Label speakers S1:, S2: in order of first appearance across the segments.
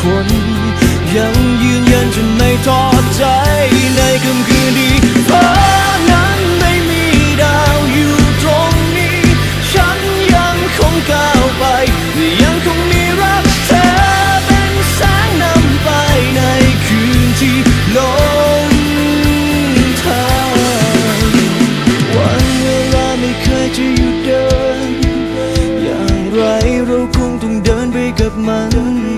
S1: คน ยังยืนยันจะไม่ทอดใจในค่ำคืนดีฟ้านั้นไม่มีดาวอยู่ตรงนี้ ฉันยังคงก้าวไป ยังคงมีรักเธอเป็นแสงนำไปในคืนที่ลงทางวันเวลาไม่เคยจะหยุดเดิน อย่างไรเราคงต้องเดินไปกับมัน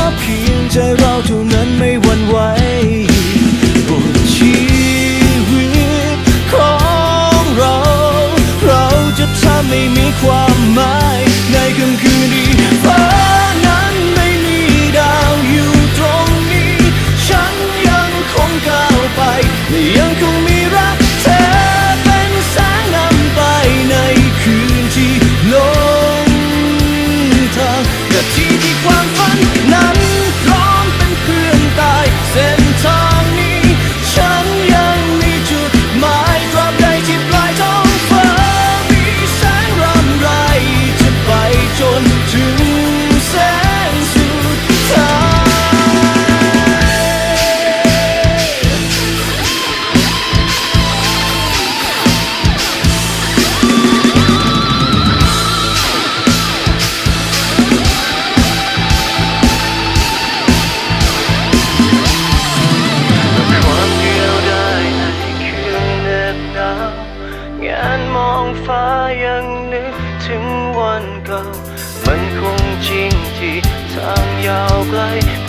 S1: ก้าวไปและยังคงมีรักเธอเป็นแสงนำไปในคืนที่ลงทางนาทีที่ความฝันนั้นพร้อมเป็นเพื่อนตายเส้นทาง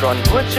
S1: ลก่อนหัวใจ